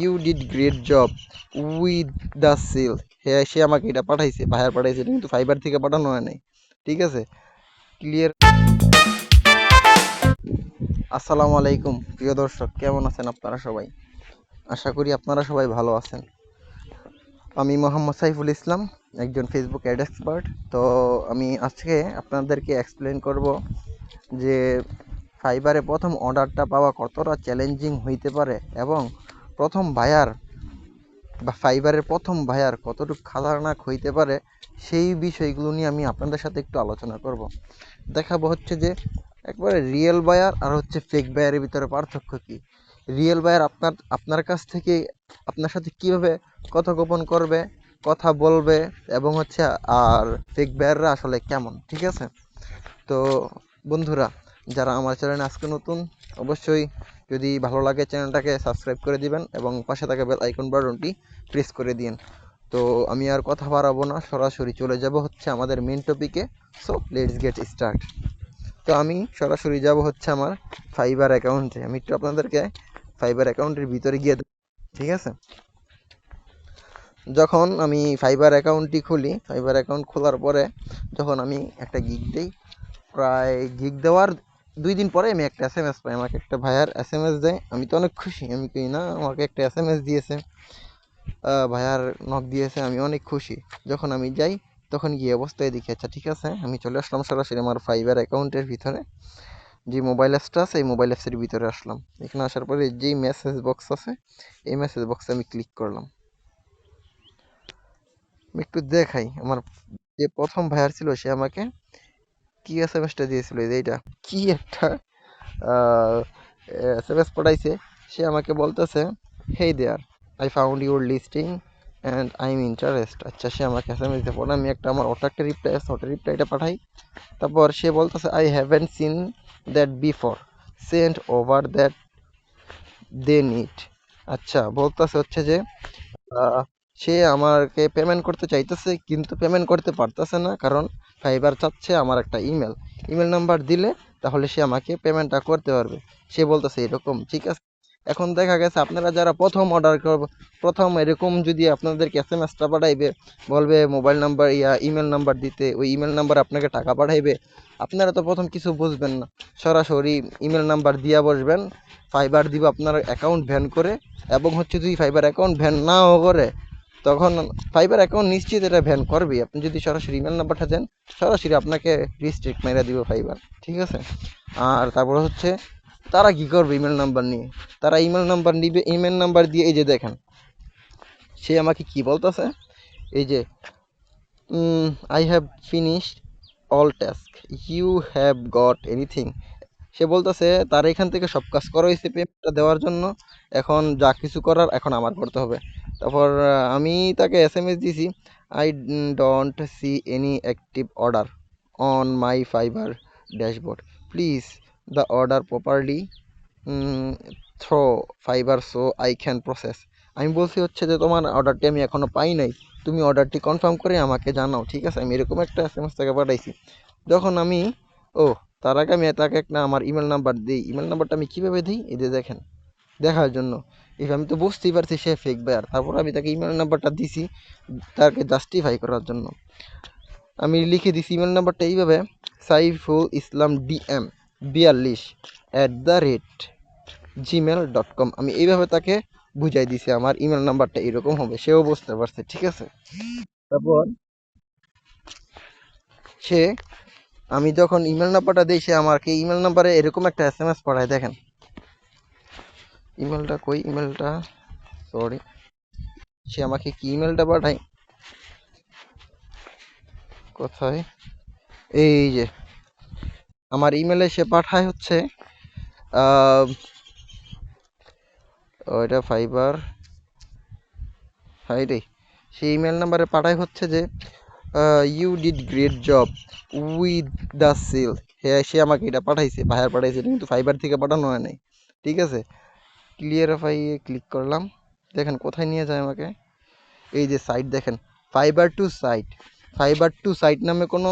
You did great job with the sale হ্যাঁ সে আমাকে এটা পাঠাইছে, ভাইয়ার পাঠাইছে, এটা কিন্তু ফাইবার থেকে পাঠানো হয় নাই। ঠিক আছে? ক্লিয়ার আসসালামু আলাইকুম, প্রিয় দর্শক, কেমন আছেন আপনারা সবাই? আশা করি আপনারা সবাই ভালো আছেন। আমি মোহাম্মদ সাইফুল ইসলাম, একজন ফেসবুক অ্যাড এক্সপার্ট তো আমি আজকে আপনাদেরকে এক্সপ্লেন করব যে ফাইবারে প্রথম অর্ডারটা পাওয়া কতটা চ্যালেঞ্জিং হইতে পারে এবং প্রথম বায়ার বা ফাইবারের প্রথম বায়ার কতটুকু খাতারনাক হইতে পারে, সেই বিষয়গুলো নিয়ে আমি আপনাদের সাথে একটু আলোচনা করব। দেখাবো হচ্ছে যে, একবারে রিয়েল বায়ার আর হচ্ছে ফেক বায়ারের ভিতরে পার্থক্য কী। রিয়েল বায়ার আপনার আপনার কাছ থেকে আপনার সাথে কীভাবে কথোপকথন করবে, কথা বলবে এবং হচ্ছে আর ফেক বায়াররা আসলে কেমন, ঠিক আছে? তো বন্ধুরা, যারা আমার চ্যানেলে আজকে নতুন অবশ্যই যদি ভালো লাগে চ্যানেলটাকে সাবস্ক্রাইব করে দিবেন এবং পাশে থাকা বেল আইকন বাটনটি প্রেস করে দিন তো আমি আর কথা বাড়াবো না, সরাসরি চলে যাব হচ্ছে আমাদের মেন টপিকে সো লেটস গেট স্টার্ট তো আমি সরাসরি যাব হচ্ছে আমার ফাইবার অ্যাকাউন্টে আমি একটু আপনাদেরকে ফাইবার অ্যাকাউন্টের ভিতরে গিয়ে ঠিক আছে? যখন আমি ফাইবার অ্যাকাউন্টটি খুলি ফাইবার অ্যাকাউন্ট খোলার পরে যখন আমি একটা গিগ দিই, প্রায় গিগ দেওয়ার দুই দিন পরে আমি একটা এস এম এস পাই, আমাকে একটা ভাইয়ার এস এম এস দেয়। আমি তো অনেক খুশি, আমি কই, না, আমাকে একটা এস এম এস দিয়েছে ভাইয়ার নক দিয়েছে, আমি অনেক খুশি। যখন আমি যাই, তখন গিয়ে অবস্থায় দেখি আচ্ছা ঠিক আছে, আমি চলে আসলাম সরাসরি আমার ফাইবার অ্যাকাউন্টের ভিতরে। যে মোবাইল অ্যাপসটা আছে, এই মোবাইল অ্যাপসের ভিতরে আসলাম। এখানে আসার পরে যেই মেসেজ বক্স আছে, এই মেসেজ বক্সে আমি ক্লিক করলাম। একটু দেখাই, আমার যে প্রথম ভাইয়ার ছিল, সে আমাকে কি এস এম এসটা দিয়েছিল যে এইটা? কি একটা এস এম এস পাঠাইছে সে আমাকে বলতেছে hey there I found your listing and I am interest আচ্ছা সে আমাকে এস এম এস দিয়ে পরে আমি একটা আমার ওটা একটা রিপ্লাই আছে ওটা রিপ্লাইটা পাঠাই। তারপর সে বলতেছে I haven't seen that before send over that they need আচ্ছা বলতেছে হচ্ছে যে সে আমাকে পেমেন্ট করতে চাইতেছে, কিন্তু পেমেন্ট করতে পারতেছে না, কারণ ফাইবার চাচ্ছে আমার একটা ইমেল ইমেল নাম্বার দিলে তাহলে সে আমাকে পেমেন্টটা করতে পারবে। সে বলতেছে এরকম, ঠিক আছে? এখন দেখা গেছে আপনারা যারা প্রথম অর্ডার করব প্রথম এরকম যদি আপনাদেরকে এস এম এসটা পাঠাইবে, বলবে মোবাইল নাম্বার ইয়া ইমেল নাম্বার দিতে, ওই ইমেল নাম্বার আপনাকে টাকা পাঠাইবে, আপনারা তো প্রথম কিছু বুঝবেন না। সরাসরি ইমেল নাম্বার দিয়া বসবেন ফাইবার দিব আপনার অ্যাকাউন্ট ভ্যান করে, এবং হচ্ছে যদি ফাইবার অ্যাকাউন্ট ভ্যান নাও করে তখন ফাইবার অ্যাকাউন্ট নিশ্চিত এটা ভ্যান করবে আপনি যদি সরাসরি ইমেল নাম্বারটা দেন, সরাসরি আপনাকে রিস্ট্রিক্ট মেরে দিব ফাইবার ঠিক আছে? আর তারপর হচ্ছে, তারা কি করবে ইমেল নাম্বার নিয়ে? তারা ইমেল নাম্বার নিবে ইমেল নাম্বার দিয়ে এই যে দেখেন, সে আমাকে কি বলতেছে? এই যে I have finished all task you have got anything সে বলতেছে, তার এখান থেকে সব কাজ করা হয়েছে পেমেন্টটা দেওয়ার জন্য। এখন যা কিছু করার এখন আমার করতে হবে। তারপর আমি তাকে এস এম এস দিয়েছি I don't see any active order on my Fiverr dashboard please the order properly through Fiverr so I can process আমি বলছি, হচ্ছে যে তোমার অর্ডারটি আমি এখনও পাই নাই। তুমি অর্ডারটি কনফার্ম করে আমাকে জানাও, ঠিক আছে? আমি এরকম একটা এস এম এস তাকে পাঠাইছি। যখন আমি ও তার আগে আমি তাকে একটা আমার ইমেল নাম্বার দিই। ইমেল নাম্বারটা আমি কীভাবে দিই? যে দেখেন, দেখার জন্য। এই আমি তো বুঝতেই পারছি সে ফেক বায়ার তারপর আমি তাকে ইমেল নাম্বারটা দিছি তাকে জাস্টিফাই করার জন্য। আমি লিখে দিছি ইমেল নাম্বারটা এইভাবে, সাইফুল ইসলাম ডিএম বিয়াল্লিশ at the rate Gmail dot com আমি এইভাবে তাকে বুঝাই দিছি, আমার ইমেল নাম্বারটা এরকম হবে, সেও বুঝতে পারছে, ঠিক আছে? তারপর সে আমি যখন ইমেল নাম্বারটা দিই, সে আমাকে ইমেল নাম্বারে এরকম একটা এস এম এস পাঠায়, দেখেন। ইমেলটা কই? ইমেলটা সরি সে আমাকে কি ইমেলটা পাঠায়? কোথায়? এই যে, আমার ইমেলে সে পাঠায় হচ্ছে ওইটা ফাইবার হাই রে। সেই ইমেল নাম্বারে পাঠায় হচ্ছে যে you did great job with the sale হ্যাঁ সে আমাকে এটা পাঠাইছে, ভাইয়ার পাঠাইছে কিন্তু ফাইবার থেকে পাঠানো হয় নাই, ঠিক আছে? ক্লিয়ার এফআই ক্লিক করলাম, দেখেন কোথায় নিয়ে যায় আমাকে? এই যে সাইট দেখেন Fiverr to site Fiverr to site নামে কোনো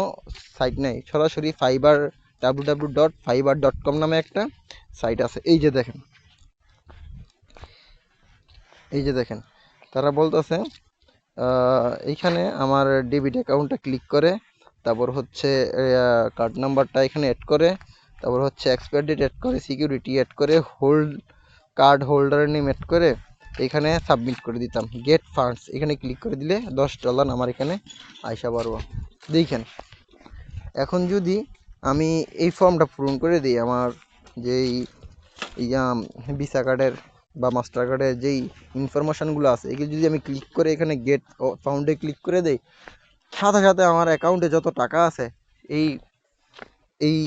সাইট নেই, সরাসরি Fiverr W W dot Fiverr dot com নামে একটা সাইট আছে, এই যে দেখেন, এই যে দেখেন, তারা বলতেছে এইখানে আমার ডেবিট অ্যাকাউন্টটা ক্লিক করে, তারপর হচ্ছে কার্ড নাম্বারটা এখানে অ্যাড করে, তারপর হচ্ছে এক্সপায়ার ডেট অ্যাড করে সিকিউরিটি অ্যাড করে হোল্ড কার্ড হোল্ডারের নেম অ্যাড করে, এখানে সাবমিট করে দিতাম। গেট ফান্ডস এখানে ক্লিক করে দিলে দশ ডলার আমার এখানে আইসা পারব। দেখেন, এখন যদি আমি এই ফর্মটা পূরণ করে দিই, আমার যেই ভিসা কার্ডের বা মাস্টার কার্ডের যেই ইনফরমেশানগুলো আছে, এগুলো যদি আমি ক্লিক করে এখানে গেট ফাউন্ডে ক্লিক করে দেই, সাথে সাথে আমার অ্যাকাউন্টে যত টাকা আছে, এই এই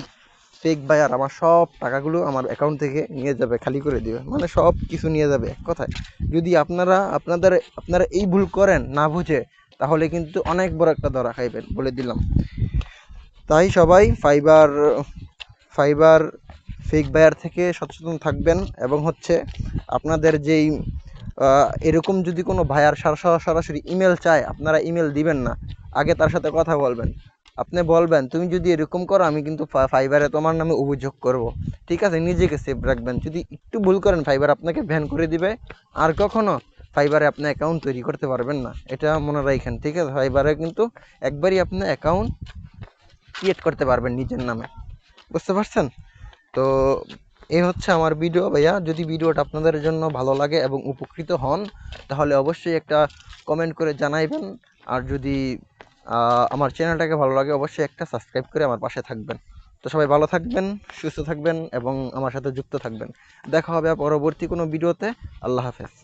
ফেক বায়ার আমার সব টাকাগুলো আমার অ্যাকাউন্ট থেকে নিয়ে যাবে, খালি করে দিবে। মানে সব কিছু নিয়ে যাবে এক কথায়। যদি আপনারা, আপনাদের, আপনারা এই ভুল করেন, না বুঝে, তাহলে কিন্তু অনেক বড় একটা ধরা খাইবেন, বলে দিলাম। তাই সবাই ফাইবার ফাইবার ফেক বায়ার থেকে সচেতন থাকবেন এবং হচ্ছে আপনাদের যেই এরকম যদি কোনো ভাইয়ার সরা- সরাসরি ইমেল চায়, আপনারা ইমেল দিবেন না। আগে তার সাথে কথা বলবেন। আপনি বলবেন, তুমি যদি এরকম করো, আমি কিন্তু ফাইবারে তোমার নামে অভিযোগ করব। ঠিক আছে, নিজেকে সেভ রাখবেন। যদি একটু ভুল করেন ফাইবার আপনাকে ভ্যান করে দিবে। আর কখনো ফাইবারে আপনি অ্যাকাউন্ট তৈরি করতে পারবেন না। এটা মনে রাখেন, ঠিক আছে? ফাইবারে কিন্তু একবারই আপনি অ্যাকাউন্ট ক্রিয়েট করতে পারবেন নিজের নামে। বুঝতে পারছেন? তো এই হচ্ছে আমার ভিডিও ভাইয়া। যদি ভিডিওটা আপনাদের জন্য ভালো লাগে এবং উপকৃত হন, তাহলে অবশ্যই একটা কমেন্ট করে জানাইবেন। আর যদি আমার চ্যানেলটাকে ভালো লাগে, অবশ্যই একটা সাবস্ক্রাইব করে আমার পাশে থাকবেন। তো সবাই ভালো থাকবেন, সুস্থ থাকবেন এবং আমার সাথে যুক্ত থাকবেন। দেখা হবে পরবর্তী কোনো ভিডিওতে আল্লাহ হাফেজ।